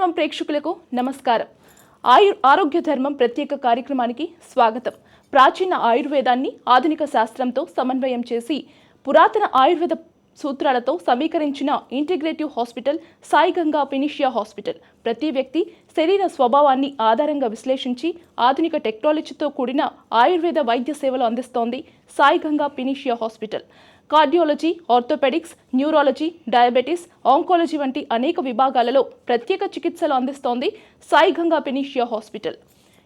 ధర్మం ప్రేక్షకులకు నమస్కారం. ఆయు ఆరోగ్య ధర్మం ప్రత్యేక కార్యక్రమానికి స్వాగతం. ప్రాచీన ఆయుర్వేదాన్ని ఆధునిక శాస్త్రంతో సమన్వయం చేసి పురాతన ఆయుర్వేద సూత్రాలతో సమీకరించిన ఇంటిగ్రేటివ్ హాస్పిటల్ సాయి గంగా పినిషియా హాస్పిటల్. ప్రతి వ్యక్తి శరీర స్వభావాన్ని ఆధారంగా విశ్లేషించి ఆధునిక టెక్నాలజీతో కూడిన ఆయుర్వేద వైద్య సేవలు అందిస్తోంది Sai Ganga పినిషియా hospital. Cardiology orthopaedics neurology diabetes oncology వంటి అనేక విభాగాలలో ప్రత్యేక చికిత్సలు అందిస్తోంది సాయి గంగా పెనీషియా హాస్పిటల్.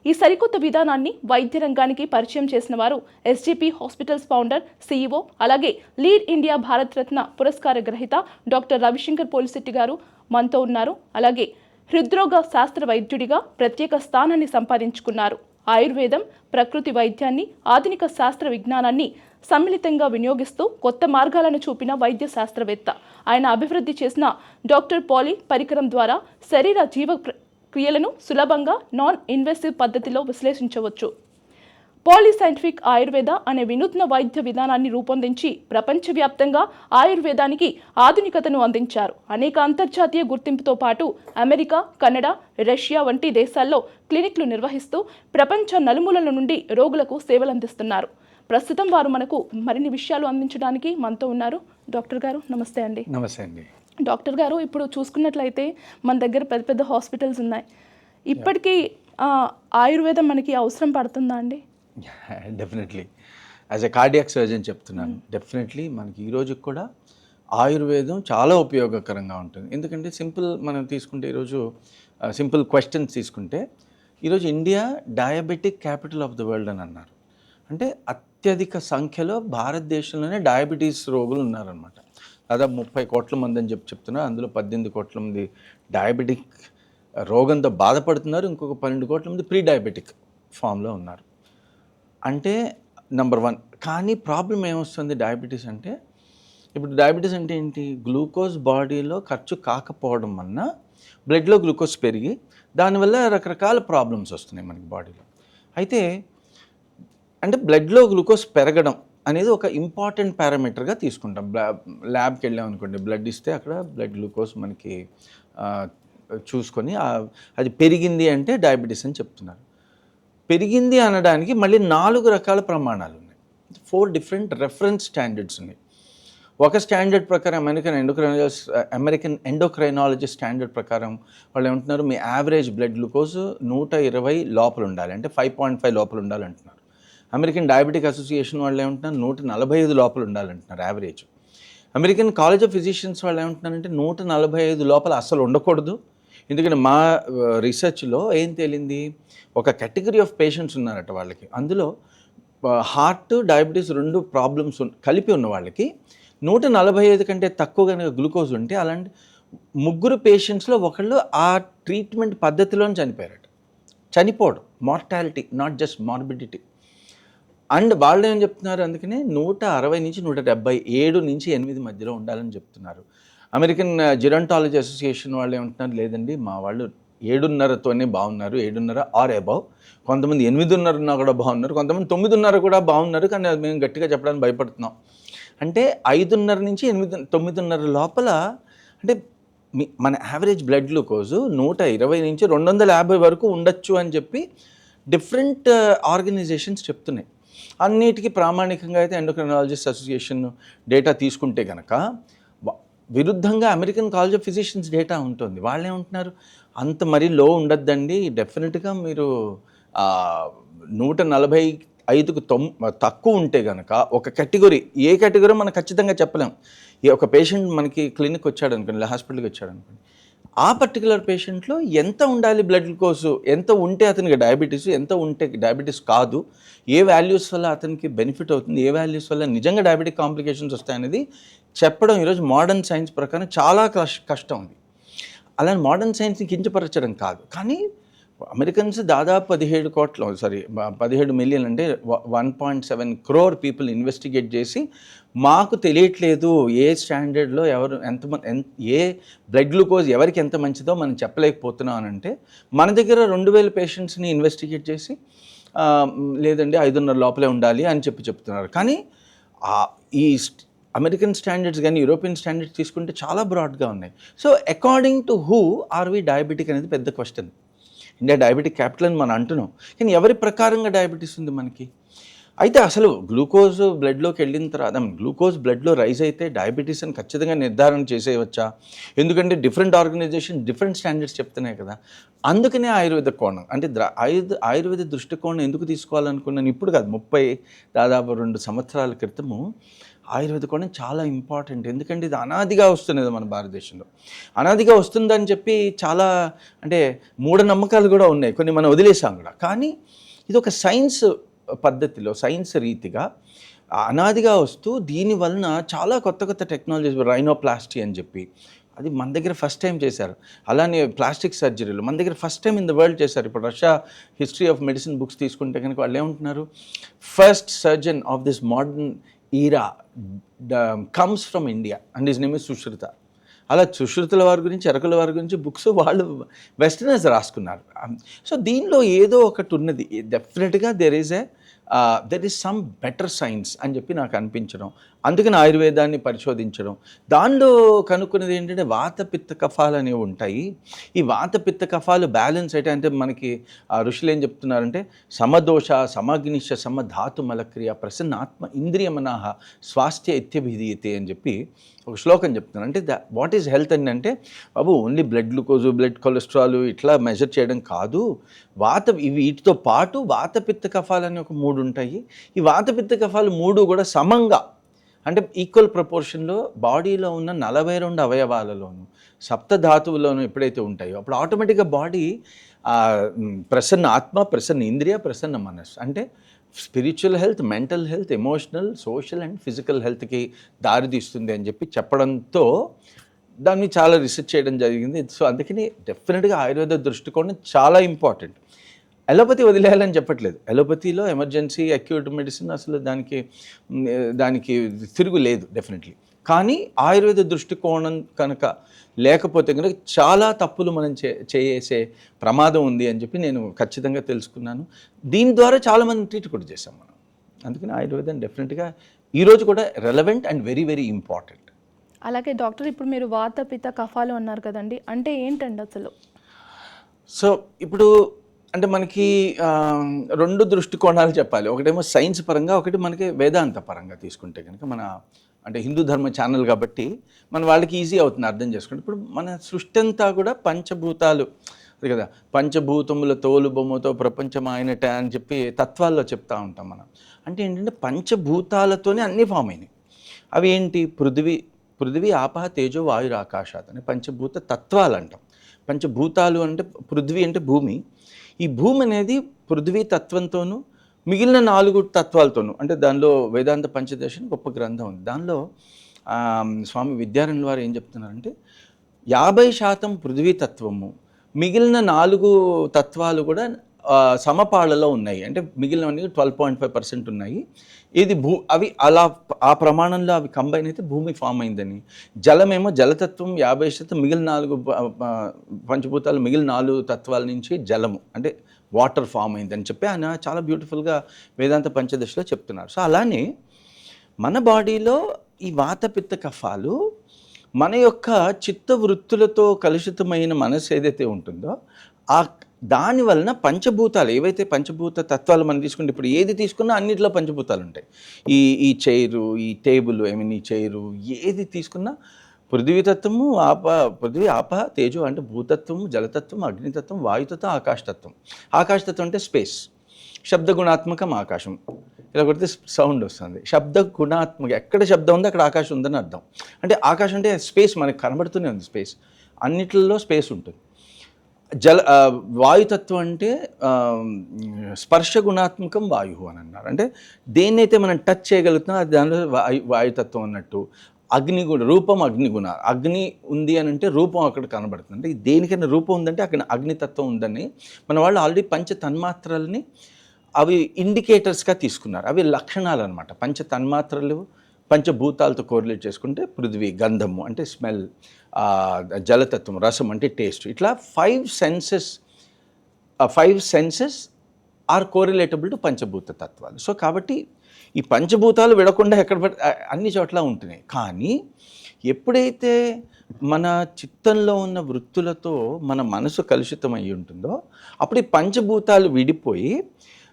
ఈ సరికొత్త విధానాన్ని వైద్య రంగానికి పరిచయం చేసిన వారు ఎస్జీపీ హాస్పిటల్స్ ఫౌండర్ సీఈఓ అలాగే లీడ్ ఇండియా భారత్ రత్న పురస్కార గ్రహీత డాక్టర్ రవిశంకర్ పోలిశెట్టి గారు మనతో ఉన్నారు. అలాగే హృద్రోగ శాస్త్ర వైద్యుడిగా ప్రత్యేక స్థానాన్ని సంపాదించుకున్నారు. ఆయుర్వేదం ప్రకృతి వైద్యాన్ని ఆధునిక శాస్త్ర విజ్ఞానాన్ని సమ్మిళితంగా వినియోగిస్తూ కొత్త మార్గాలను చూపిన వైద్య శాస్త్రవేత్త ఆయన అభివృద్ధి చేసిన డాక్టర్ పాలీ పరికరం ద్వారా శరీర జీవ క్రియలను సులభంగా నాన్ ఇన్వెసివ్ పద్ధతిలో విశ్లేషించవచ్చు. పాలీ సైంటిఫిక్ ఆయుర్వేద అనే వినూత్న వైద్య విధానాన్ని రూపొందించి ప్రపంచవ్యాప్తంగా ఆయుర్వేదానికి ఆధునికతను అందించారు. అనేక అంతర్జాతీయ గుర్తింపుతో పాటు అమెరికా కెనడా రష్యా వంటి దేశాల్లో క్లినిక్లు నిర్వహిస్తూ ప్రపంచ నలుమూలల నుండి రోగులకు సేవలందిస్తున్నారు. ప్రస్తుతం వారు మనకు మరిన్ని విషయాలు అందించడానికి మనతో ఉన్నారు. డాక్టర్ గారు నమస్తే అండి. నమస్తే అండి. డాక్టర్ గారు ఇప్పుడు చూసుకున్నట్లయితే మన దగ్గర పెద్ద పెద్ద హాస్పిటల్స్ ఉన్నాయి. ఇప్పటికీ ఆయుర్వేదం మనకి అవసరం పడుతుందా అండి? Definitely as a cardiac surgeon చెప్తున్నాను. డెఫినెట్లీ మనకి ఈ రోజుకి కూడా ఆయుర్వేదం చాలా ఉపయోగకరంగా ఉంటుంది. ఎందుకంటే సింపుల్ మనం తీసుకుంటే ఈరోజు సింపుల్ క్వశ్చన్స్ తీసుకుంటే ఈరోజు India diabetic capital of the world అని అన్నారు. అంటే అత్యధిక సంఖ్యలో భారతదేశంలోనే డయాబెటీస్ రోగులు ఉన్నారనమాట దాదాపు ముప్పై కోట్ల మంది అని చెప్పి చెప్తున్నారు అందులో పద్దెనిమిది కోట్ల మంది డయాబెటిక్ రోగంతో బాధపడుతున్నారు ఇంకొక పన్నెండు కోట్ల మంది ప్రీ డయాబెటిక్ ఫామ్లో ఉన్నారు. అంటే నెంబర్ వన్. కానీ ప్రాబ్లం ఏమొస్తుంది డయాబెటీస్ అంటే ఇప్పుడు డయాబెటీస్ అంటే ఏంటి? గ్లూకోజ్ బాడీలో ఖర్చు కాకపోవడం వలన బ్లడ్లో గ్లూకోజ్ పెరిగి దానివల్ల రకరకాల ప్రాబ్లమ్స్ వస్తున్నాయి మనకి బాడీలో. అయితే అంటే బ్లడ్లో గ్లూకోజ్ పెరగడం అనేది ఒక ఇంపార్టెంట్ పారామీటర్గా తీసుకుంటాం. ల్యాబ్కి వెళ్ళాం అనుకోండి బ్లడ్ ఇస్తే అక్కడ బ్లడ్ గ్లూకోజ్ మనకి చూసుకొని అది పెరిగింది అంటే డయాబెటీస్ అని చెప్తున్నారు. పెరిగింది అనడానికి మళ్ళీ నాలుగు రకాల ప్రమాణాలు ఉన్నాయి. ఫోర్ డిఫరెంట్ రెఫరెన్స్ స్టాండర్డ్స్ ఉన్నాయి. ఒక స్టాండర్డ్ ప్రకారం American endocrinology American endocrinology standard ప్రకారం వాళ్ళు ఏమంటున్నారు మీ యావరేజ్ బ్లడ్ గ్లూకోజ్ నూట ఇరవై లోపల ఉండాలి. అంటే ఫైవ్ పాయింట్ ఫైవ్ లోపల ఉండాలంటున్నారు. అమెరికన్ డయాబెటిక్ అసోసియేషన్ వాళ్ళు ఏమంటున్నారు? నూట నలభై ఐదు లోపల ఉండాలంటున్నారు average. American college of physicians వాళ్ళు ఏమంటున్నారంటే నూట నలభై ఐదు లోపల అసలు ఉండకూడదు. ఎందుకంటే మా రీసెర్చ్లో ఏం తేలింది? ఒక కేటగిరీ ఆఫ్ పేషెంట్స్ ఉన్నారట వాళ్ళకి. అందులో హార్ట్ డయాబెటీస్ రెండు ప్రాబ్లమ్స్ కలిపి ఉన్న వాళ్ళకి నూట నలభై ఐదు కంటే తక్కువ కనుక గ్లూకోజ్ ఉంటే అలాంటి ముగ్గురు పేషెంట్స్లో ఒకళ్ళు ఆ ట్రీట్మెంట్ పద్ధతిలోనే చనిపోయారట. చనిపోవడం. Mortality not just morbidity. And వాళ్ళు ఏం చెప్తున్నారు అందుకనే నూట అరవై నుంచి నూట డెబ్బై ఏడు నుంచి ఎనిమిది మధ్యలో ఉండాలని చెప్తున్నారు. అమెరికన్ జిరంటాలజీ అసోసియేషన్ వాళ్ళు ఏమంటున్నారు లేదండి మా వాళ్ళు ఏడున్నరతోనే బాగున్నారు ఏడున్నర ఆర్ అబౌవ్. కొంతమంది ఎనిమిదిన్నర ఉన్నా కూడా బాగున్నారు కొంతమంది తొమ్మిదిన్నర కూడా బాగున్నారు కానీ అది మేము గట్టిగా చెప్పడానికి భయపడుతున్నాం. అంటే ఐదున్నర నుంచి ఎనిమిది తొమ్మిదిన్నర లోపల అంటే మన యావరేజ్ బ్లడ్ గ్లూకోజ్ నూట ఇరవై నుంచి రెండు వందల యాభై వరకు ఉండొచ్చు అని చెప్పి డిఫరెంట్ ఆర్గనైజేషన్స్ చెప్తున్నాయి. అన్నిటికీ ప్రామాణికంగా అయితే ఎండోక్రినాలజిస్ట్ అసోసియేషన్ డేటా తీసుకుంటే కనుక విరుద్ధంగా American college of physicians data ఉంటుంది. వాళ్ళు ఏమంటున్నారు? అంత మరీ లో ఉండద్దండి. డెఫినెట్గా మీరు నూట నలభై ఐదుకు తొమ్ తక్కువ ఉంటే కనుక ఒక కేటగిరీ ఏ కేటగిరీ మనం ఖచ్చితంగా చెప్పలేం. ఈ ఒక పేషెంట్ మనకి క్లినిక్ వచ్చాడు అనుకోండి హాస్పిటల్కి వచ్చాడు అనుకోండి ఆ పర్టికులర్ పేషెంట్లో ఎంత ఉండాలి బ్లడ్ గ్లూకోజ్ ఎంత ఉంటే అతనికి డయాబెటీస్ ఎంత ఉంటే డయాబెటీస్ కాదు? ఏ వాల్యూస్ వల్ల అతనికి బెనిఫిట్ అవుతుంది? ఏ వాల్యూస్ వల్ల నిజంగా డయాబెటిక్ కాంప్లికేషన్స్ వస్తాయనేది చెప్పడం ఈరోజు మోడర్న్ సైన్స్ ప్రకారం చాలా కష్ కష్టం ఉంది అలానే మోడర్న్ సైన్స్ని కించపరచడం కాదు. కానీ అమెరికన్స్ దాదాపు పదిహేడు కోట్ల సారీ పదిహేడు మిలియన్ అంటే one point seven crore people investigate చేసి మాకు తెలియట్లేదు ఏ స్టాండర్డ్లో ఎవరు ఎంత ఎంత ఏ బ్లడ్ గ్లూకోజ్ ఎవరికి ఎంత మంచిదో మనం చెప్పలేకపోతున్నాం అని అంటే మన దగ్గర రెండు వేల పేషెంట్స్ని ఇన్వెస్టిగేట్ చేసి లేదండి ఐదున్నర లోపలే ఉండాలి అని చెప్పి చెప్తున్నారు. కానీ ఈ అమెరికన్ స్టాండర్డ్స్ కానీ యూరోపియన్ స్టాండర్డ్స్ తీసుకుంటే చాలా బ్రాడ్గా ఉన్నాయి. So according to who are we diabetic అనేది పెద్ద క్వశ్చన్ ఇండియా డయాబెటిక్ క్యాపిటల్ అని మనం అంటున్నాం. కానీ ఎవరి ప్రకారంగా డయాబెటీస్ ఉంది మనకి? అయితే అసలు గ్లూకోజ్ బ్లడ్లోకి వెళ్ళిన తర్వాత గ్లూకోజ్ బ్లడ్లో రైజ్ అయితే డయాబెటీస్ అని ఖచ్చితంగా నిర్ధారణ చేసేయవచ్చా? ఎందుకంటే డిఫరెంట్ ఆర్గనైజేషన్ డిఫరెంట్ స్టాండర్డ్స్ చెప్తున్నాయి కదా. అందుకనే ఆయుర్వేద కోణం అంటే ద్ర ఆయుర్వేద ఆయుర్వేద దృష్టికోణం ఎందుకు తీసుకోవాలనుకున్నాను? ఇప్పుడు కాదు ముప్పై దాదాపు రెండు సంవత్సరాల క్రితము ఆయుర్వేద కోణం చాలా ఇంపార్టెంట్. ఎందుకంటే ఇది అనాదిగా వస్తున్నది మన భారతదేశంలో. అనాదిగా వస్తుందని చెప్పి చాలా అంటే మూఢనమ్మకాలు కూడా ఉన్నాయి. కొన్ని మనం వదిలేసాం కూడా. కానీ ఇది ఒక సైన్స్ పద్ధతిలో సైన్స్ రీతిగా అనాదిగా వస్తూ దీని వలన చాలా కొత్త కొత్త టెక్నాలజీస్ రైనోప్లాస్టీ అని చెప్పి అది మన దగ్గర ఫస్ట్ టైం చేశారు. అలానే ప్లాస్టిక్ సర్జరీలు మన దగ్గర first time in the world చేశారు. ఇప్పుడు Russia history of medicine books తీసుకుంటే కనుక వాళ్ళు ఏమంటున్నారు? First surgeon of this modern era comes from India and is name is Sushruta అలా సుశ్రుతుల వారి గురించి ఎరకుల వారి గురించి బుక్స్ వాళ్ళు వెస్టర్నర్స్ రాసుకున్నారు. సో దీనిలో ఏదో ఒకటి ఉన్నది. డెఫినెట్గా there is a there is some better science అని చెప్పి నాకు అనిపించడం. అందుకని ఆయుర్వేదాన్ని పరిశోధించడం. దానిలో కనుక్కున్నది ఏంటంటే వాత పిత్త కఫాలు అనేవి ఉంటాయి. ఈ వాత పిత్త కఫాలు బ్యాలెన్స్ అయితే అంటే మనకి ఆ ఋషులు ఏం చెప్తున్నారంటే సమదోష సమగ్నిష సమధాతు మలక్రియ ప్రసన్నాత్మ ఇంద్రియమనాహ స్వాస్థ్య ఇత్యభిధీయతే అని చెప్పి ఒక శ్లోకం చెప్తున్నాను అంటే ద వాట్ ఈజ్ హెల్త్ అని అంటే బాబు only blood glucose blood cholesterol ఇట్లా మెజర్ చేయడం కాదు. వాత ఇవి వీటితో పాటు వాత పిత్త కఫాలు అని ఒక మూడు ఉంటాయి. ఈ వాత పిత్త కఫాలు మూడు కూడా సమంగా అంటే ఈక్వల్ ప్రపోర్షన్లో బాడీలో ఉన్న నలభై రెండు అవయవాలలోను సప్త ధాతువులోనూ ఎప్పుడైతే ఉంటాయో అప్పుడు ఆటోమేటిక్గా బాడీ ప్రసన్న ఆత్మ ప్రసన్న ఇంద్రియ ప్రసన్న మనస్సు. అంటే spiritual health mental health emotional social and physical హెల్త్కి దారితీస్తుంది అని చెప్పి చెప్పడంతో దాన్ని చాలా రీసెర్చ్ చేయడం జరిగింది. సో అందుకని డెఫినెట్గా ఆయుర్వేద దృష్టికోణం చాలా ఇంపార్టెంట్ అలోపతి వదిలేయాలని చెప్పట్లేదు. అలోపతిలో ఎమర్జెన్సీ అక్యూట్ మెడిసిన్ అసలు దానికి దానికి తిరుగు లేదు డెఫినెట్లీ. కానీ ఆయుర్వేద దృష్టికోణం కనుక లేకపోతే కనుక చాలా తప్పులు మనం చే చేసే ప్రమాదం ఉంది అని చెప్పి నేను ఖచ్చితంగా తెలుసుకున్నాను. దీని ద్వారా చాలామంది ట్రీట్ కూడా చేశాం మనం. అందుకని ఆయుర్వేదం డెఫినెట్గా ఈరోజు కూడా relevant and very very important అలాగే డాక్టర్ ఇప్పుడు మీరు వాత పిత్త కఫాలు అన్నారు కదండి. అంటే ఏంటండి అసలు? సో ఇప్పుడు అంటే మనకి రెండు దృష్టికోణాలు చెప్పాలి. ఒకటేమో సైన్స్ పరంగా ఒకటి మనకి వేదాంత పరంగా తీసుకుంటే కనుక మన అంటే హిందూ ధర్మ ఛానల్ కాబట్టి మన వాళ్ళకి ఈజీ అవుతుంది అర్థం చేసుకుంటే. ఇప్పుడు మన సృష్టి అంతా కూడా పంచభూతాలు. అది కదా పంచభూతముల తోలు బొమ్మతో ప్రపంచం ఆయనట అని చెప్పి తత్వాల్లో చెప్తా ఉంటాం మనం. అంటే ఏంటంటే పంచభూతాలతోనే అన్నీ ఫామ్ అయినాయి. అవి ఏంటి? పృథివీ పృథివీ ఆపహ తేజో వాయురాకాశాత్ అని పంచభూత తత్వాలు అంటాం. పంచభూతాలు అంటే పృథ్వీ అంటే భూమి ఈ భూమి అనేది పృథ్వీ తత్వంతోనూ మిగిలిన నాలుగు తత్వాలతోనూ అంటే దానిలో వేదాంత పంచదశ అని గొప్ప గ్రంథం ఉంది. దానిలో స్వామి విద్యారణ్యుల వారు ఏం చెప్తున్నారంటే యాభై శాతం పృథ్వీ తత్వము మిగిలిన నాలుగు తత్వాలు కూడా సమపాళలో ఉన్నాయి. అంటే మిగిలినవన్నీ ట్వెల్వ్ పాయింట్ ఫైవ్ పర్సెంట్ ఉన్నాయి. ఇది భూ అవి అలా ఆ ప్రమాణంలో అవి కంబైన్ అయితే భూమి ఫామ్ అయిందని. జలమేమో జలతత్వం యాభై శాతం మిగిలిన నాలుగు పంచభూతాలు మిగిలిన నాలుగు తత్వాల నుంచి జలము అంటే వాటర్ ఫామ్ అయిందని చెప్పి ఆయన చాలా బ్యూటిఫుల్గా వేదాంత పంచదశలో చెప్తున్నారు. సో అలానే మన బాడీలో ఈ వాత పిత్త కఫాలు మన యొక్క చిత్త వృత్తులతో కలుషితమైన మనసు ఏదైతే ఉంటుందో ఆ దాని వలన పంచభూతాలు ఏవైతే పంచభూత తత్వాలు మనం తీసుకుంటే ఇప్పుడు ఏది తీసుకున్నా అన్నిట్లో పంచభూతాలు ఉంటాయి. ఈ ఈ చైరు ఈ టేబుల్ ఐ మీన్ ఈ చైరు ఏది తీసుకున్నా పృథ్వీతత్వము ఆప పృథ్వీ ఆప తేజు అంటే భూతత్వము జలతత్వం అగ్నితత్వం వాయుతత్వం ఆకాశతత్వం. ఆకాశతత్వం అంటే స్పేస్. శబ్ద గుణాత్మకం ఆకాశం. ఇలా కొడితే సౌండ్ వస్తుంది. శబ్ద గుణాత్మక ఎక్కడ శబ్దం ఉందో అక్కడ ఆకాశం ఉందని అర్థం. అంటే ఆకాశం అంటే స్పేస్ మనకు కనబడుతూనే ఉంది స్పేస్. అన్నిట్లలో స్పేస్ ఉంటుంది. జల వాయుతత్వం అంటే స్పర్శ గుణాత్మకం వాయు అని అన్నారు. అంటే దేన్నైతే మనం టచ్ చేయగలుగుతున్నాం అది దానిలో వాయు వాయుతత్వం అన్నట్టు. అగ్నిగుణ రూపం అగ్నిగుణ అగ్ని ఉంది అని అంటే రూపం అక్కడ కనబడుతుంది. అంటే దేనికైనా రూపం ఉందంటే అక్కడ అగ్నితత్వం ఉందని. మన వాళ్ళు ఆల్రెడీ పంచ తన్మాత్రల్ని అవి ఇండికేటర్స్గా తీసుకున్నారు. అవి లక్షణాలు అనమాట పంచ తన్మాత్రలు పంచభూతాలతో కోరిలేట్ చేసుకుంటే పృథ్వీ గంధము అంటే స్మెల్ జలతత్వం రసం అంటే టేస్ట్. ఇట్లా five senses five senses are correlatable to పంచభూత తత్వాలు. సో కాబట్టి ఈ పంచభూతాలు విడకుండా ఎక్కడ అన్ని చోట్ల ఉంటున్నాయి. కానీ ఎప్పుడైతే మన చిత్తంలో ఉన్న వృత్తులతో మన మనసు కలుషితం అయి ఉంటుందో అప్పుడు ఈ పంచభూతాలు విడిపోయి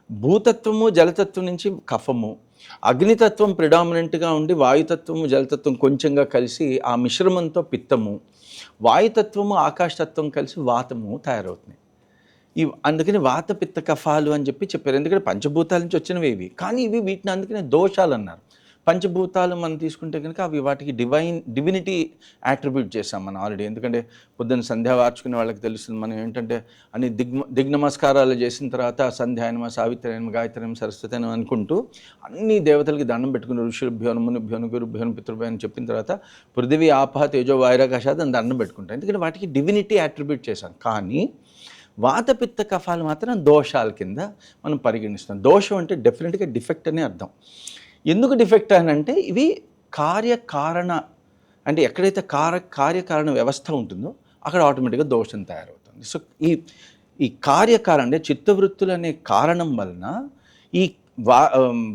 భూతత్వము జలతత్వం నుంచి కఫము అగ్నితత్వం ప్రిడామినెంట్గా ఉండి వాయుతత్వము జలతత్వం కొంచెంగా కలిసి ఆ మిశ్రమంతో పిత్తము. వాయుతత్వము ఆకాశతత్వం కలిసి వాతము తయారవుతున్నాయి ఈ అందుకని వాత పిత్త కఫాలు అని చెప్పి చెప్పారు. ఎందుకంటే పంచభూతాల నుంచి వచ్చినవి ఇవి. కానీ ఇవి వీటిని అందుకనే దోషాలు అన్నారు. పంచభూతాలు మనం తీసుకుంటే కనుక అవి వాటికి డివైన్ డివినిటీ యాట్రిబ్యూట్ చేసాం మనం ఆల్రెడీ ఎందుకంటే పొద్దున్న సంధ్య వార్చుకునే వాళ్ళకి తెలుస్తుంది మనం ఏంటంటే అన్ని దిగ్ దిగ్నమస్కారాలు చేసిన తర్వాత సంధ్యాయనమ సావిత్రయనమ గాయత్రయం సరస్వతి అనుకుంటూ అన్ని దేవతలకి దండం పెట్టుకుని ఋషుభ్యోను మునుభ్యోను గురుభ్యోను పితృభ్యో అని చెప్పిన తర్వాత పృథివీ ఆపహ తేజో వైరాకాశాత్ అని దండం పెట్టుకుంటాం. ఎందుకంటే వాటికి డివినిటీ యాట్రిబ్యూట్ చేశాం. కానీ వాతపిత్త కఫాలు మాత్రం దోషాల కింద మనం పరిగణిస్తాం దోషం అంటే డెఫినెట్గా డిఫెక్ట్ అనే అర్థం. ఎందుకు డిఫెక్ట్ అని అంటే ఇవి కార్యకారణ అంటే ఎక్కడైతే కార కార్యకారణ వ్యవస్థ ఉంటుందో అక్కడ ఆటోమేటిక్గా దోషం తయారవుతుంది. సో ఈ ఈ కార్యకారణ అంటే చిత్తవృత్తులు అనే కారణం వలన ఈ వా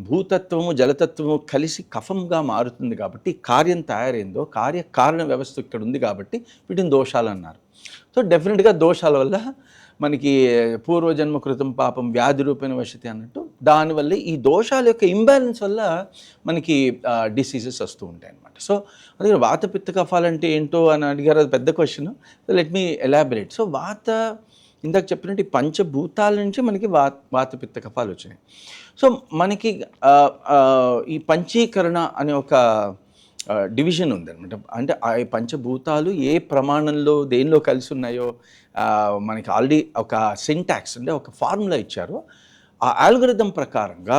భూతత్వము జలతత్వము కలిసి కఫంగా మారుతుంది కాబట్టి కార్యం తయారైందో కార్యకారణ వ్యవస్థ ఇక్కడ ఉంది కాబట్టి వీటిని దోషాలు అన్నారు. సో డెఫినెట్గా దోషాల వల్ల మనకి పూర్వజన్మ కృతం పాపం వ్యాధి రూపేణ వశతి అన్నట్టు దానివల్ల ఈ దోషాల యొక్క ఇంబ్యాలెన్స్ వల్ల మనకి డిసీజెస్ వస్తూ ఉంటాయి అన్నమాట. సో అందుకని వాత పిత్త కఫాలంటే ఏంటో అని అడిగారు అది పెద్ద question let me elaborate so వాత ఇందాక చెప్పినట్టు ఈ పంచభూతాల నుంచి మనకి వాత వాత పిత్త కఫాలు వచ్చినాయి. సో మనకి ఈ పంచీకరణ అనే ఒక డివిజన్ ఉందన్నమాట. అంటే ఆ పంచభూతాలు ఏ ప్రమాణంలో దేనిలో కలిసి ఉన్నాయో మనకి ఆల్రెడీ ఒక సింటాక్స్ అంటే ఒక ఫార్ములా ఇచ్చారు. ఆ ఆల్గరిథం ప్రకారంగా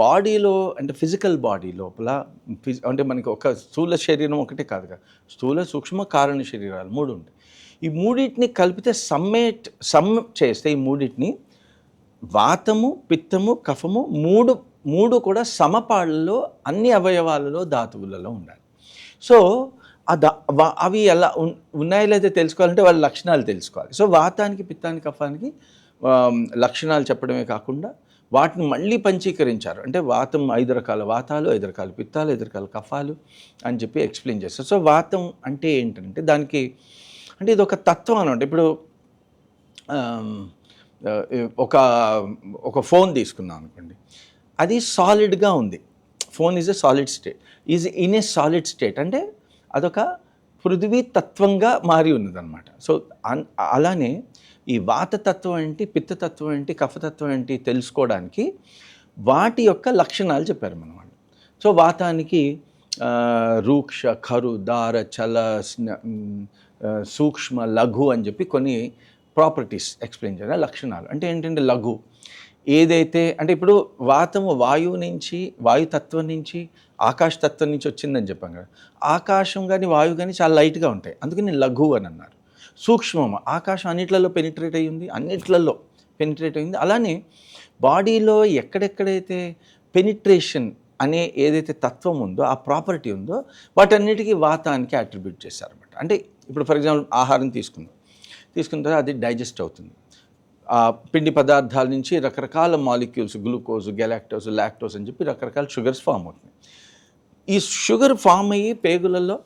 బాడీలో అంటే ఫిజికల్ బాడీ లోపల ఫిజ్ అంటే మనకి ఒక స్థూల శరీరం ఒకటే కాదు కదా స్థూల సూక్ష్మ కారణ శరీరాలు మూడు ఉంటాయి. ఈ మూడింటిని కలిపితే సమ్మేట్ సమ్ చేస్తే ఈ మూడింటిని వాతము పిత్తము కఫము మూడు మూడు కూడా సమపాళ్ళలో అన్ని అవయవాలలో ధాతువులలో ఉండాలి. సో దా వా- అవి ఎలా ఉన్- ఉన్నాయో లేదా తెలుసుకోవాలంటే వాళ్ళ లక్షణాలు తెలుసుకోవాలి. సో వాతానికి పిత్తానికి కఫానికి లక్షణాలు చెప్పడమే కాకుండా వాటిని మళ్ళీ పంచీకరించారు. అంటే వాతం ఐదు రకాల వాతాలు ఐదు రకాల పిత్తాలు ఐదు రకాల కఫాలు అని చెప్పి ఎక్స్ప్లెయిన్ చేస్తారు. సో వాతం అంటే ఏంటంటే దానికి అంటే ఇది ఒక తత్వం అనమాట ఇప్పుడు ఒక ఒక ఫోన్ తీసుకుందాం అనుకోండి. అది సాలిడ్గా ఉంది. Phone is a solid state. Is in a solid state అంటే అదొక పృథివీ తత్వంగా మారి ఉన్నదన్నమాట. సో అలానే ఈ వాతతత్వం ఏంటి పిత్తతత్వం ఏంటి కఫతత్వం ఏంటి తెలుసుకోవడానికి వాటి యొక్క లక్షణాలు చెప్పారు మనం వాళ్ళు సో వాతానికి రూక్ష ఖరు దార చల స్న- సూక్ష్మ లఘు అని చెప్పి కొన్ని ప్రాపర్టీస్ ఎక్స్ప్లెయిన్ చేయాలి. లక్షణాలు అంటే ఏంటంటే లఘు. ఏదైతే అంటే ఇప్పుడు వాతము వాయువు నుంచి వాయుతత్వం నుంచి ఆకాశతత్వం నుంచి వచ్చిందని చెప్పాం కదా. ఆకాశం కానీ వాయువు కానీ చాలా లైట్గా ఉంటాయి. అందుకని లఘు అని అన్నారు. సూక్ష్మం ఆకాశం అన్నిట్లలో పెనిట్రేట్ అయ్యింది అన్నిట్లలో పెనిట్రేట్ అయింది అలానే బాడీలో ఎక్కడెక్కడైతే పెనిట్రేషన్ అనే ఏదైతే తత్వం ఉందో ఆ ప్రాపర్టీ ఉందో వాటన్నిటికీ వాతానికి అట్రిబ్యూట్ చేశారన్నమాట. అంటే ఇప్పుడు ఫర్ ఎగ్జాంపుల్ ఆహారం తీసుకుందాం. తీసుకున్న తర్వాత అది డైజెస్ట్ అవుతుంది. పిండి పదార్థాల నుంచి రకరకాల మాలిక్యూల్స్ గ్లూకోజ్ గెలాక్టోజ్ లాక్టోస్ అని చెప్పి రకరకాల షుగర్స్ ఫామ్ అవుతున్నాయి. ఈ షుగర్ ఫామ్ అయ్యి పేగులలో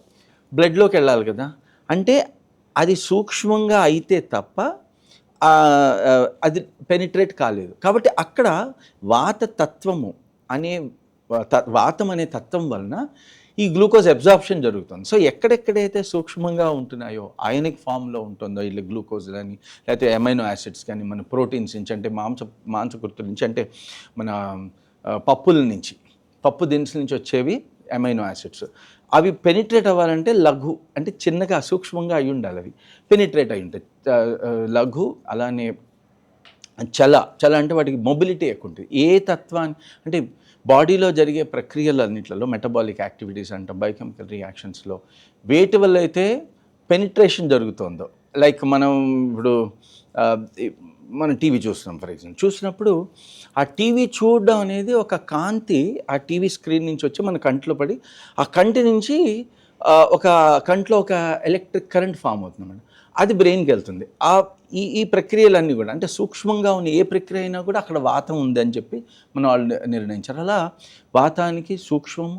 బ్లడ్లోకి వెళ్ళాలి కదా? అంటే అది సూక్ష్మంగా అయితే తప్ప అది పెనిట్రేట్ కాలేదు. కాబట్టి అక్కడ వాత తత్వము అనే త- వాతం అనే తత్వం వలన ఈ గ్లూకోజ్ అబ్జార్ప్షన్ జరుగుతుంది. సో ఎక్కడెక్కడైతే సూక్ష్మంగా ఉంటున్నాయో అయనిక్ ఫామ్లో ఉంటుందో ఇల్లు గ్లూకోజ్ కానీ లేకపోతే ఎమైనో యాసిడ్స్ కానీ మన ప్రోటీన్స్ నుంచి అంటే మాంస మాంసకృతుల నుంచి అంటే మన పప్పుల నుంచి పప్పు దినుసుల నుంచి వచ్చేవి ఎమైనో యాసిడ్స్. అవి పెనిట్రేట్ అవ్వాలంటే లఘు అంటే చిన్నగా సూక్ష్మంగా అయి ఉండాలి అవి. పెనిట్రేట్ అయి ఉంటాయి. లఘు అలానే చల చల అంటే వాటికి మొబిలిటీ ఎక్కువ ఉంటుంది. ఏ తత్వాన్ని అంటే బాడీలో జరిగే ప్రక్రియలన్నింటిలో మెటబాలిక్ యాక్టివిటీస్ అంటాం బయోకెమికల్ రియాక్షన్స్లో వేటి వల్ల అయితే పెనిట్రేషన్ జరుగుతుందో లైక్ మనం ఇప్పుడు మనం టీవీ చూస్తున్నాం ఫర్ ఎగ్జాంపుల్ చూసినప్పుడు ఆ టీవీ చూడడం అనేది ఒక కాంతి ఆ టీవీ స్క్రీన్ నుంచి వచ్చి మన కంట్లో పడి ఆ కంటి నుంచి ఒక కంట్లో ఒక ఎలక్ట్రిక్ కరెంట్ ఫామ్ అవుతుందన్నమాట. అది బ్రెయిన్కి వెళ్తుంది. ఆ ఈ ఈ ప్రక్రియలన్నీ కూడా అంటే సూక్ష్మంగా ఉన్న ఏ ప్రక్రియ అయినా కూడా అక్కడ వాతం ఉంది అని చెప్పి మనం వాళ్ళు నిర్ణయించారు. అలా వాతానికి సూక్ష్మము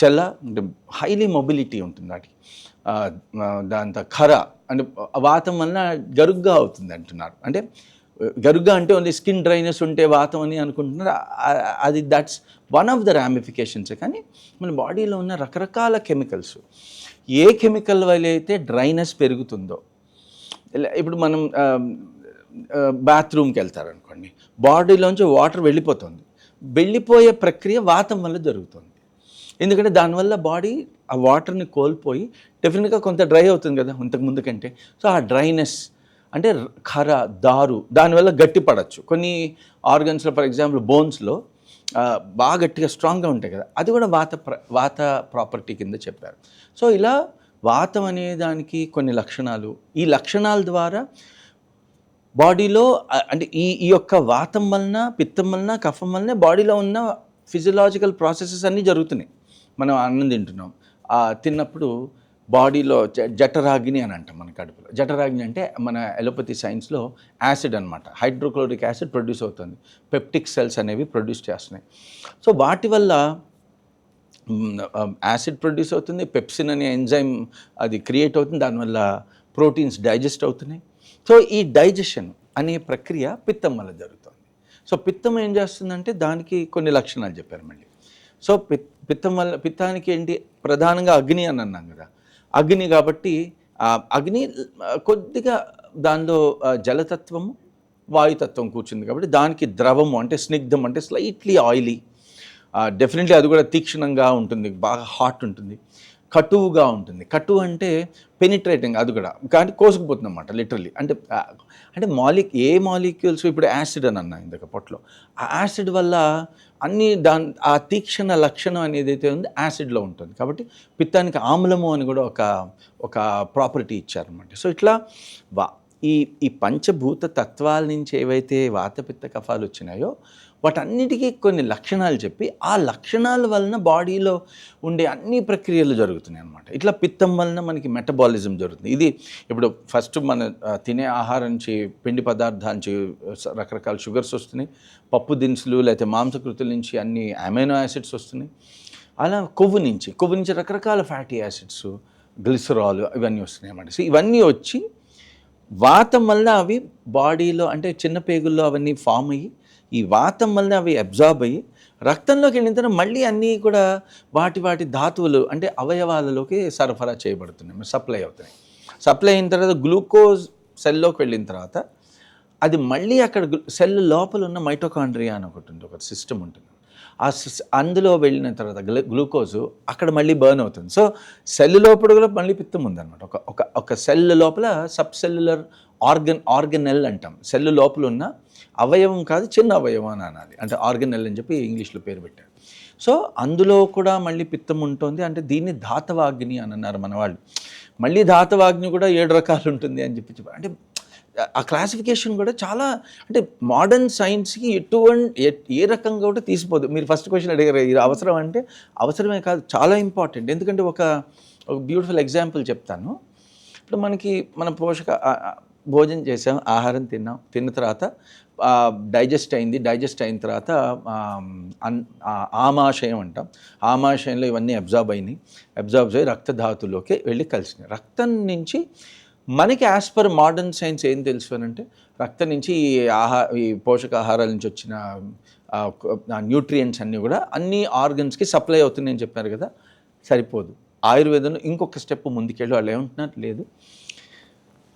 చల అంటే హైలీ మొబిలిటీ ఉంటుంది వాటికి. దాంతో ఖర అంటే వాతం వలన గరుగ్గా అవుతుంది అంటున్నారు. అంటే గరుగ్గా అంటే ఓన్లీ స్కిన్ డ్రైనెస్ ఉంటే వాతం అని అనుకుంటున్నారు. అది that's one of the ramifications కానీ మన బాడీలో ఉన్న రకరకాల కెమికల్స్ ఏ కెమికల్ వల్ల అయితే డ్రైనెస్ పెరుగుతుందో ఇప్పుడు మనం బాత్రూమ్కి వెళ్తారనుకోండి బాడీలోంచి వాటర్ వెళ్ళిపోతుంది. వెళ్ళిపోయే ప్రక్రియ వాతం వల్ల జరుగుతుంది. ఎందుకంటే దానివల్ల బాడీ ఆ వాటర్ని కోల్పోయి డెఫినెట్గా కొంత డ్రై అవుతుంది కదా ఇంతకు ముందు కంటే. సో ఆ డ్రైనెస్ అంటే ఖర దారు దానివల్ల గట్టి పడచ్చు కొన్ని ఆర్గన్స్లో ఫర్ ఎగ్జాంపుల్ బోన్స్లో బాగా గట్టిగా స్ట్రాంగ్గా ఉంటాయి కదా అది కూడా వాత ప్ర- వాత ప్రాపర్టీ కింద చెప్పారు. సో ఇలా వాతం అనే దానికి కొన్ని లక్షణాలు. ఈ లక్షణాల ద్వారా బాడీలో అంటే ఈ ఈ యొక్క వాతం వలన పిత్తం వలన కఫం వలన బాడీలో ఉన్న ఫిజియలాజికల్ ప్రాసెసెస్ అన్నీ జరుగుతున్నాయి. మనం అన్నం తింటున్నాం. తిన్నప్పుడు బాడీలో జ- అని అంటాం మన కడుపులో. జఠరాగిని అంటే మన ఎలోపతి సైన్స్లో యాసిడ్ అనమాట హైడ్రోక్లోరిక్ యాసిడ్ ప్రొడ్యూస్ అవుతుంది. పెప్టిక్ సెల్స్ అనేవి ప్రొడ్యూస్ చేస్తున్నాయి. సో వాటి వల్ల యాసిడ్ ప్రొడ్యూస్ అవుతుంది పెప్సిన్ అనే ఎంజైమ్ అది క్రియేట్ అవుతుంది దానివల్ల ప్రోటీన్స్ డైజెస్ట్ అవుతున్నాయి. సో ఈ డైజెషన్ అనే ప్రక్రియ పిత్తం వల్ల జరుగుతుంది. సో పిత్తం ఏం చేస్తుందంటే దానికి కొన్ని లక్షణాలు చెప్పారు మళ్ళీ. సో పిత్ పిత్తం వల్ల పిత్తానికి ఏంటి? ప్రధానంగా అగ్ని అని అన్నాం కదా. అగ్ని కాబట్టి అగ్ని కొద్దిగా దానిలో జలతత్వము వాయుతత్వం కూర్చుంది కాబట్టి దానికి ద్రవము అంటే స్నిగ్ధం అంటే స్లైట్లీ ఆయిలీ డెఫినెట్లీ అది కూడా తీక్షణంగా ఉంటుంది బాగా హాట్ ఉంటుంది కటువుగా ఉంటుంది. కటువు అంటే పెనిట్రేటింగ్ అది కూడా. కానీ కోసుకుపోతుంది అనమాట లిటరలీ అంటే అంటే మాలిక్ ఏ మాలిక్యూల్స్ ఇప్పుడు యాసిడ్ అని అన్నా ఇందాక పొట్టలో. ఆ యాసిడ్ వల్ల అన్ని దాని ఆ తీక్షణ లక్షణం అనేది అయితే ఉంది యాసిడ్లో ఉంటుంది. కాబట్టి పిత్తానికి ఆమ్లము అని కూడా ఒక ఒక ప్రాపర్టీ ఇచ్చారనమాట సో ఇట్లా వా ఈ ఈ పంచభూత తత్వాల నుంచి ఏవైతే వాతపిత్త కఫాలు వచ్చినాయో వాటన్నిటికీ కొన్ని లక్షణాలు చెప్పి ఆ లక్షణాల వలన బాడీలో ఉండే అన్ని ప్రక్రియలు జరుగుతున్నాయి అనమాట ఇట్లా పిత్తం వలన మనకి మెటబాలిజం జరుగుతుంది. ఇది ఇప్పుడు ఫస్ట్ మన తినే ఆహారం నుంచి పిండి పదార్థాల నుంచి రకరకాల షుగర్స్ వస్తున్నాయి. పప్పు దినుసులు లేకపోతే మాంసకృతుల నుంచి అన్ని అమైనో యాసిడ్స్ వస్తున్నాయి. అలా కొవ్వు నుంచి కొవ్వు నుంచి రకరకాల ఫ్యాటీ యాసిడ్స్ గ్లిసరాల్ ఇవన్నీ వస్తున్నాయి అన్నమాట. సో ఇవన్నీ వచ్చి వాతం వల్ల అవి బాడీలో అంటే చిన్న పేగుల్లో అవన్నీ ఫామ్ అయ్యి ఈ వాతం వల్ల అవి అబ్జార్బ్ అయ్యి రక్తంలోకి వెళ్ళిన తర్వాత మళ్ళీ అన్నీ కూడా వాటి వాటి ధాతువులు అంటే అవయవాలలోకి సరఫరా చేయబడుతున్నాయి సప్లై అవుతున్నాయి. సప్లై అయిన తర్వాత గ్లూకోజ్ సెల్లోకి వెళ్ళిన తర్వాత అది మళ్ళీ అక్కడ సెల్ లోపల ఉన్న మైటోకాండ్రియా అని ఒకటి ఉంది ఒక సిస్టమ్ ఉంటుంది. ఆ సిస్ అందులో వెళ్ళిన తర్వాత గ్లూకోజ్ గ్లూకోజు అక్కడ మళ్ళీ బర్న్ అవుతుంది. సో సెల్ లోపల కూడా మళ్ళీ పిత్తం ఉందన్నమాట. ఒక ఒక ఒక సెల్ లోపల సబ్ సెల్యులర్ ఆర్గన్ ఆర్గనెల్ అంటాం. సెల్ లోపల ఉన్న అవయవం కాదు చిన్న అవయవం అని అనాలి. అంటే ఆర్గనెల్ అని చెప్పి ఇంగ్లీష్లో పేరు పెట్టారు. సో అందులో కూడా మళ్ళీ పిత్తం ఉంటుంది. అంటే దీన్ని ధాతవాగ్ని అని అన్నారు మన వాళ్ళు మళ్ళీ ధాతవాగ్ని కూడా ఏడు రకాలు ఉంటుంది అని చెప్పి చెప్పారు. అంటే ఆ క్లాసిఫికేషన్ కూడా చాలా అంటే మోడర్న్ సైన్స్కి ఎటువంటి ఏ రకంగా కూడా తీసిపోదు. మీరు ఫస్ట్ క్వశ్చన్ అడిగారు ఇది అవసరం అంటే అవసరమే కాదు చాలా ఇంపార్టెంట్. ఎందుకంటే ఒక ఒక బ్యూటిఫుల్ ఎగ్జాంపుల్ చెప్తాను. ఇప్పుడు మనకి మన పోషక భోజనం చేసాం ఆహారం తిన్నాం. తిన్న తర్వాత డైజెస్ట్ అయింది. డైజెస్ట్ అయిన తర్వాత ఆమాశయం అంటాం. ఆమాశయంలో ఇవన్నీ అబ్జార్బ్ అయినాయి. అబ్జార్బ్ అయ్యి రక్తధాతులోకి వెళ్ళి కలిసినాయి. రక్తం నుంచి మనకి యాజ్ పర్ మోడర్న్ సైన్స్ ఏం తెలుసు అని అంటే రక్తం నుంచి ఈ ఆహా ఈ పోషకాహారాల నుంచి వచ్చిన న్యూట్రియంట్స్ అన్నీ కూడా అన్ని ఆర్గన్స్కి సప్లై అవుతున్నాయని చెప్పారు కదా సరిపోదు. ఆయుర్వేదంలో ఇంకొక స్టెప్ ముందుకెళ్ళి వాళ్ళు ఏమంటున్నారు లేదు.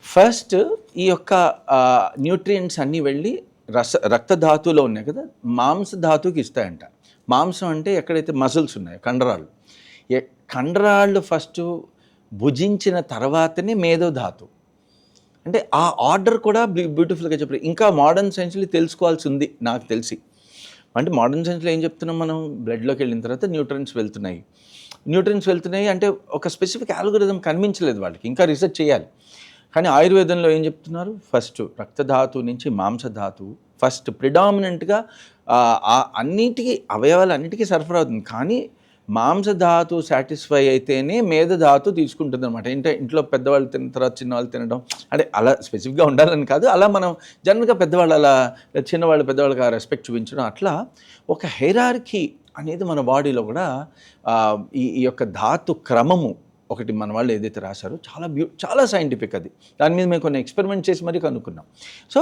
ఫస్ట్ ఈ యొక్క న్యూట్రియంట్స్ అన్నీ వెళ్ళి రస రక్తధాతువులో ఉన్నాయి కదా మాంస ధాతువుకి ఇస్తాయంట. మాంసం అంటే ఎక్కడైతే మజిల్స్ ఉన్నాయో కండరాలు. కండరాళ్ళు ఫస్ట్ భుజించిన తర్వాతనే మేధో ధాతు అంటే ఆ ఆర్డర్ కూడా బ్యూటిఫుల్గా చెప్పారు. ఇంకా మోడర్న్ సైన్స్లో తెలుసుకోవాల్సి ఉంది నాకు తెలిసి. అంటే మోడర్న్ సైన్స్లో ఏం చెప్తున్నాం మనం? బ్లడ్లోకి వెళ్ళిన తర్వాత న్యూట్రన్స్ వెళ్తున్నాయి. న్యూట్రన్స్ వెళ్తున్నాయి అంటే ఒక స్పెసిఫిక్ ఆల్గోరిథం కనిపించలేదు వాళ్ళకి. ఇంకా రీసెర్చ్ చేయాలి. కానీ ఆయుర్వేదంలో ఏం చెప్తున్నారు? ఫస్ట్ రక్తధాతు నుంచి మాంసధాతు ఫస్ట్ ప్రిడామినెంట్గా అన్నిటికీ అవయవాలు అన్నిటికీ సరఫరా అవుతుంది. కానీ మాంసధాతు సాటిస్ఫై అయితేనే మేధధాతు తీసుకుంటుంది అనమాట అంటే ఇంట్లో పెద్దవాళ్ళు తిన్న తర్వాత చిన్నవాళ్ళు తినడం అంటే అలా స్పెసిఫిక్గా ఉండాలని కాదు. అలా మనం జనరల్గా పెద్దవాళ్ళు అలా చిన్నవాళ్ళు పెద్దవాళ్ళకి రెస్పెక్ట్ చూపించడం అట్లా ఒక హెరార్కీ అనేది మన బాడీలో కూడా ఈ ఈ యొక్క ధాతు క్రమము ఒకటి మన వాళ్ళు ఏదైతే రాశారో చాలా బ్యూ చాలా సైంటిఫిక్ అది. దాని మీద మేము కొన్ని ఎక్స్పెరిమెంట్ చేసి మరీ కనుక్కున్నాం. సో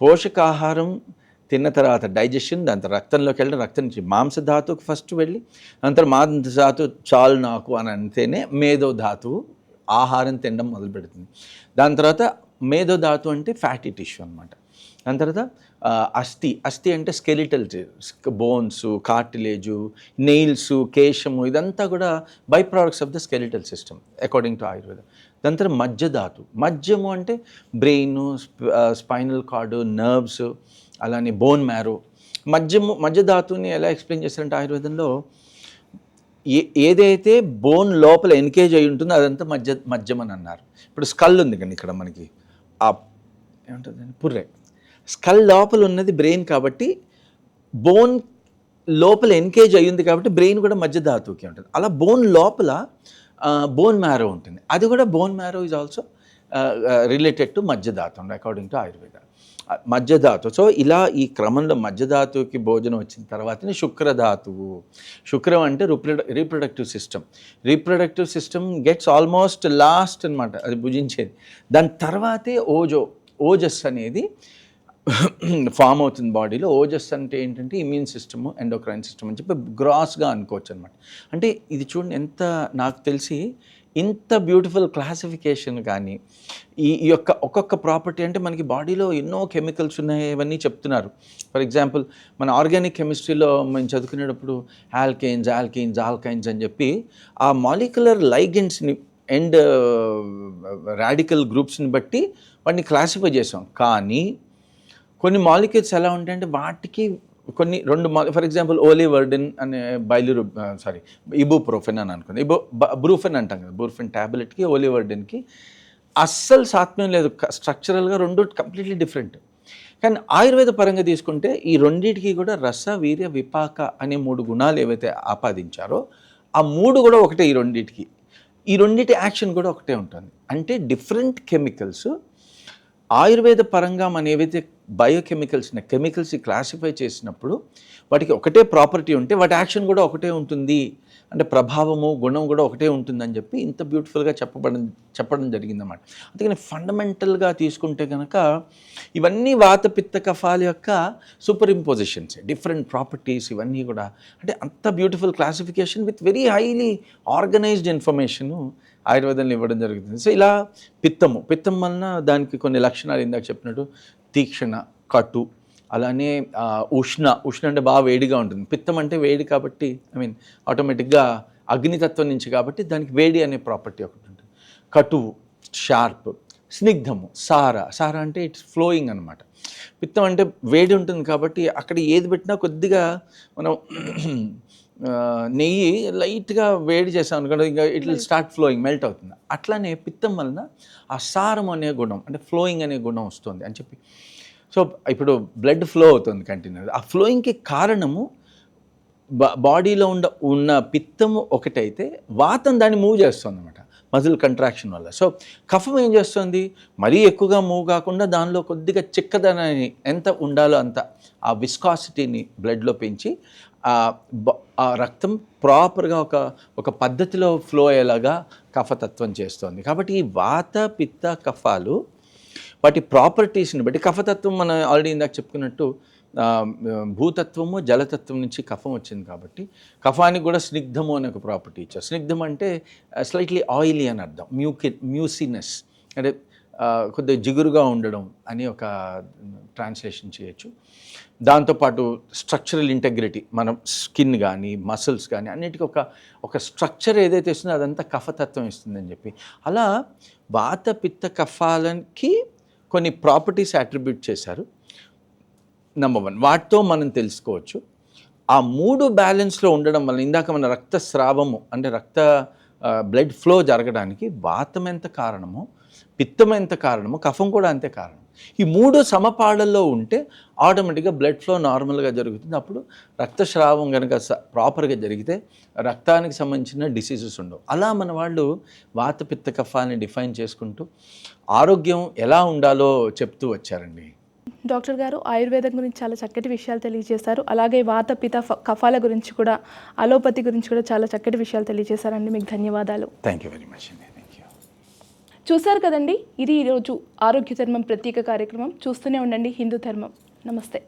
పోషకాహారం తిన్న తర్వాత డైజెషన్ దాని తర్వాత రక్తంలోకి వెళ్ళడం రక్తం నుంచి మాంసధాతువుకు ఫస్ట్ వెళ్ళి అంతరం మాంసధాతు చాలు నాకు అని అంటేనే మేధో ధాతువు ఆహారం తినడం మొదలు పెడుతుంది దాని తర్వాత మేధో ధాతు అంటే ఫ్యాటీ టిష్యూ అనమాట దాని తర్వాత అస్థి. అస్థి అంటే స్కెలిటల్ బోన్స్ కార్టిలేజు నెయిల్స్ కేశము ఇదంతా కూడా by products of the skeletal system according to Ayurveda దాని తర్వాత మజ్జధాతు మజ్జము అంటే బ్రెయిన్ స్పైనల్ కార్డు నర్వ్స్ అలానే బోన్ మ్యారో. మజ్జము మజ్జధాతుని ఎలా ఎక్స్ప్లెయిన్ చేస్తారంటే ఆయుర్వేదంలో ఏ ఏదైతే బోన్ లోపల ఎన్కేజ్ అయి ఉంటుందో అదంతా మధ్య మధ్యమని అన్నారు. ఇప్పుడు స్కల్ ఉంది కానీ ఇక్కడ మనకి. ఆ ఏమంటుంది పుర్రె. స్కల్ లోపల ఉన్నది బ్రెయిన్ కాబట్టి బోన్ లోపల ఎన్కేజ్ అయ్యింది కాబట్టి బ్రెయిన్ కూడా మధ్య ధాతువుకి ఉంటుంది. అలా బోన్ లోపల బోన్ మ్యారో ఉంటుంది. అది కూడా bone marrow is also related to మధ్యధాతు according to Ayurveda. మధ్యధాతు సో ఇలా ఈ క్రమంలో మధ్యధాతువుకి భోజనం వచ్చిన తర్వాతనే శుక్రధాతువు శుక్రం అంటే reproductive system reproductive system gets almost last అన్నమాట అది భుజించేది. దాని తర్వాతే ఓజో ఓజస్ అనేది ఫామ్ అవుతుంది బాడీలో. ఓజస్ అంటే ఏంటంటే ఇమ్యూన్ సిస్టమ్ ఎండోక్రైన్ సిస్టమ్ అని చెప్పి గ్రాస్గా అనుకోవచ్చు అనమాట అంటే ఇది చూడండి ఎంత నాకు తెలిసి ఇంత బ్యూటిఫుల్ క్లాసిఫికేషన్ కానీ ఈ ఈ యొక్క ఒక్కొక్క ప్రాపర్టీ అంటే మనకి బాడీలో ఎన్నో కెమికల్స్ ఉన్నాయి ఇవన్నీ చెప్తున్నారు. ఫర్ ఎగ్జాంపుల్ మన ఆర్గానిక్ కెమిస్ట్రీలో మేము చదువుకునేటప్పుడు ఆల్కైన్స్ ఆల్కైన్స్ ఆల్కైన్స్ అని చెప్పి ఆ మాలిక్యులర్ లైగెన్స్ని అండ్ రాడికల్ గ్రూప్స్ని బట్టి వాటిని క్లాసిఫై చేసాం. కానీ కొన్ని మాలిక్యూల్స్ ఎలా ఉంటాయంటే వాటికి కొన్ని రెండు ఫర్ ఎగ్జాంపుల్ ఓలివర్డిన్ అనే బయలురు సారీ ఇబుప్రోఫెన్ అని అనుకుంది ఇబో బ్రూఫెన్ అంటాం కదా బ్రూఫెన్ ట్యాబ్లెట్కి ఓలివర్డిన్కి అస్సలు సాత్మ్యం లేదు. స్ట్రక్చరల్గా రెండు కంప్లీట్లీ డిఫరెంట్ కానీ ఆయుర్వేద పరంగా తీసుకుంటే ఈ రెండింటికి కూడా రస వీర్య విపాక అనే మూడు గుణాలు ఏవైతే ఆపాదించారో ఆ మూడు కూడా ఒకటే ఈ రెండింటికి. ఈ రెండింటి యాక్షన్ కూడా ఒకటే ఉంటుంది. అంటే డిఫరెంట్ కెమికల్స్ ఆయుర్వేద పరంగా మనం ఏవైతే బయోకెమికల్స్ని కెమికల్స్ క్లాసిఫై చేసినప్పుడు వాటికి ఒకటే ప్రాపర్టీ ఉంటే వాటి యాక్షన్ కూడా ఒకటే ఉంటుంది. అంటే ప్రభావము గుణం కూడా ఒకటే ఉంటుందని చెప్పి ఇంత బ్యూటిఫుల్గా చెప్పబడం చెప్పడం జరిగిందన్నమాట. అందుకని ఫండమెంటల్గా తీసుకుంటే కనుక ఇవన్నీ వాత పిత్త కఫాల యొక్క సూపర్ ఇంపోజిషన్స్ డిఫరెంట్ ప్రాపర్టీస్ ఇవన్నీ కూడా. అంటే అంత beautiful classification with very highly organised information ఆయుర్వేదంలో ఇవ్వడం జరుగుతుంది. సో ఇలా పిత్తము పిత్తం వలన దానికి కొన్ని లక్షణాలు ఇందాక చెప్పినట్టు తీక్షణ కటు అలానే ఉష్ణ ఉష్ణ అంటే బాగా వేడిగా ఉంటుంది. పిత్తం అంటే వేడి కాబట్టి ఐ మీన్ ఆటోమేటిక్గా అగ్నితత్వం నుంచి కాబట్టి దానికి వేడి అనే ప్రాపర్టీ ఒకటి ఉంటుంది. కటువు షార్ప్ స్నిగ్ధము సార సార అంటే ఇట్స్ ఫ్లోయింగ్ అనమాట పిత్తం అంటే వేడి ఉంటుంది కాబట్టి అక్కడ ఏది పెట్టినా కొద్దిగా మనం నెయ్యి లైట్గా వేడి చేసాం అనుకోండి ఇంకా it will start flowing melt అవుతుంది. అట్లానే పిత్తం వలన ఆ సారం అనే గుణం అంటే ఫ్లోయింగ్ అనే గుణం వస్తుంది అని చెప్పి. సో ఇప్పుడు బ్లడ్ ఫ్లో అవుతుంది కంటిన్యూ ఆ ఫ్లోయింగ్కి కారణము బా- బాడీలో ఉండ ఉన్న పిత్తము ఒకటైతే వాతం దాన్ని మూవ్ చేస్తుంది అనమాట మజిల్ కంట్రాక్షన్ వల్ల. సో కఫం ఏం చేస్తుంది? మరీ ఎక్కువగా మూవ్ కాకుండా దానిలో కొద్దిగా చిక్కదనాన్ని ఎంత ఉండాలో అంత ఆ విస్కాసిటీని బ్లడ్లో పెంచి ఆ ఆ రక్తం ప్రాపర్గా ఒక ఒక పద్ధతిలో ఫ్లో అయ్యేలాగా కఫతత్వం చేస్తుంది. కాబట్టి ఈ వాత పిత్త కఫాలు వాటి ప్రాపర్టీస్ని బట్టి కఫతత్వం మనం ఆల్రెడీ ఇందాక చెప్పుకున్నట్టు భూతత్వము జలతత్వం నుంచి కఫం వచ్చింది కాబట్టి కఫానికి కూడా స్నిగ్ధము అనే ఒక ప్రాపర్టీ ఇచ్చారు. స్నిగ్ధం అంటే స్లైట్లీ ఆయిలీ అని అర్థం. మ్యూకి మ్యూసినెస్. అంటే కొద్దిగా జిగురుగా ఉండడం అని ఒక ట్రాన్స్లేషన్ చేయొచ్చు. దాంతోపాటు స్ట్రక్చరల్ ఇంటెగ్రిటీ మనం స్కిన్ కానీ మసిల్స్ కానీ అన్నిటికీ ఒక ఒక స్ట్రక్చర్ ఏదైతే ఇస్తుందో అదంతా కఫతత్వం ఇస్తుందని చెప్పి. అలా వాత పిత్త కఫాలకి కొన్ని ప్రాపర్టీస్ అట్రిబ్యూట్ చేశారు. నెంబర్ వన్ వాటితో మనం తెలుసుకోవచ్చు. ఆ మూడు బ్యాలెన్స్లో ఉండడం వల్ల ఇందాక మన రక్తస్రావము అంటే రక్త బ్లడ్ ఫ్లో జరగడానికి వాతం ఎంత కారణమో పిత్తం ఎంత కారణమో కఫం కూడా అంతే కారణం. ఈ మూడు సమపాడల్లో ఉంటే ఆటోమేటిక్గా బ్లడ్ ఫ్లో నార్మల్గా జరుగుతుంది. అప్పుడు రక్తస్రావం కనుక ప్రాపర్గా జరిగితే రక్తానికి సంబంధించిన డిసీజెస్ ఉండవు. అలా మన వాళ్ళు వాత పిత్త కఫాన్ని డిఫైన్ చేసుకుంటూ ఆరోగ్యం ఎలా ఉండాలో చెప్తూ వచ్చారండి. డాక్టర్ గారు ఆయుర్వేదం గురించి చాలా చక్కటి విషయాలు తెలియజేశారు. అలాగే వాత పిత కఫాల గురించి కూడా అలోపతి గురించి కూడా చాలా చక్కటి విషయాలు తెలియజేశారండి. మీకు ధన్యవాదాలు. థ్యాంక్ యూ వెరీ మచ్ అండి చూశారు కదండి? ఇది ఈరోజు ఆరోగ్య ధర్మం ప్రత్యేక కార్యక్రమం. చూస్తూనే ఉండండి హిందూ ధర్మం. నమస్తే.